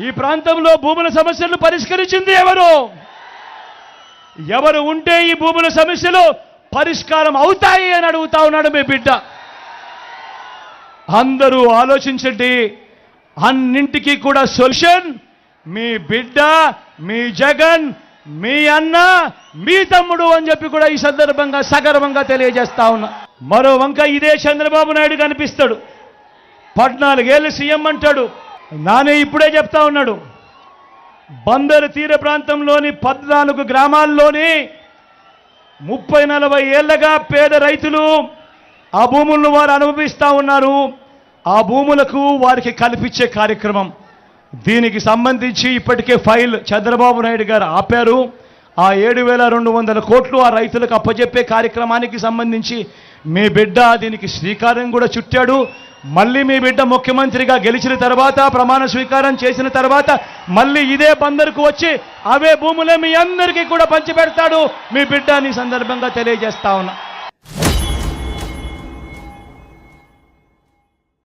ఈ ప్రాంతంలో భూముల సమస్యలను పరిష్కరించింది ఎవరు? ఎవరు ఉంటే ఈ భూముల సమస్యలు పరిష్కారం అవుతాయి అని అడుగుతా ఉన్నాడు మీ బిడ్డ. అందరూ ఆలోచించండి. అన్నింటికీ కూడా సొల్యూషన్. మీ బిడ్డ మీ జగన్ మీ అన్న మీ తమ్ముడు అని చెప్పి కూడా ఈ సందర్భంగా సగర్వంగా తెలియజేస్తా ఉన్నా. మరో వంక ఇదే చంద్రబాబు నాయుడు కనిపిస్తాడు. పద్నాలుగేళ్ళు సీఎం అంటాడు. నానే ఇప్పుడే చెప్తా ఉన్నాడు. బందరు తీర ప్రాంతంలోని పద్నాలుగు గ్రామాల్లోని ముప్పై నలభై ఏళ్ళగా పేద రైతులు ఆ భూములను వారు అనుభవిస్తూ ఉన్నారు. ఆ భూములకు వారికి కల్పించే కార్యక్రమం. దీనికి సంబంధించి ఇప్పటికే ఫైల్ చంద్రబాబు నాయుడు గారు ఆపారు. ఆ ఏడు వేల రెండు వందల కోట్లు ఆ రైతులకు అప్పజెప్పే కార్యక్రమానికి సంబంధించి మీ బిడ్డ దీనికి శ్రీకారం కూడా చుట్టాడు. మళ్ళీ మీ బిడ్డ ముఖ్యమంత్రిగా గెలిచిన తర్వాత ప్రమాణ స్వీకారం చేసిన తర్వాత మళ్ళీ ఇదే బందరుకు వచ్చి అవే భూములే మీ అందరికీ కూడా పంచిపెడతాడు. మీ బిడ్డ అని సందర్భంగా తెలియజేస్తా ఉన్నా.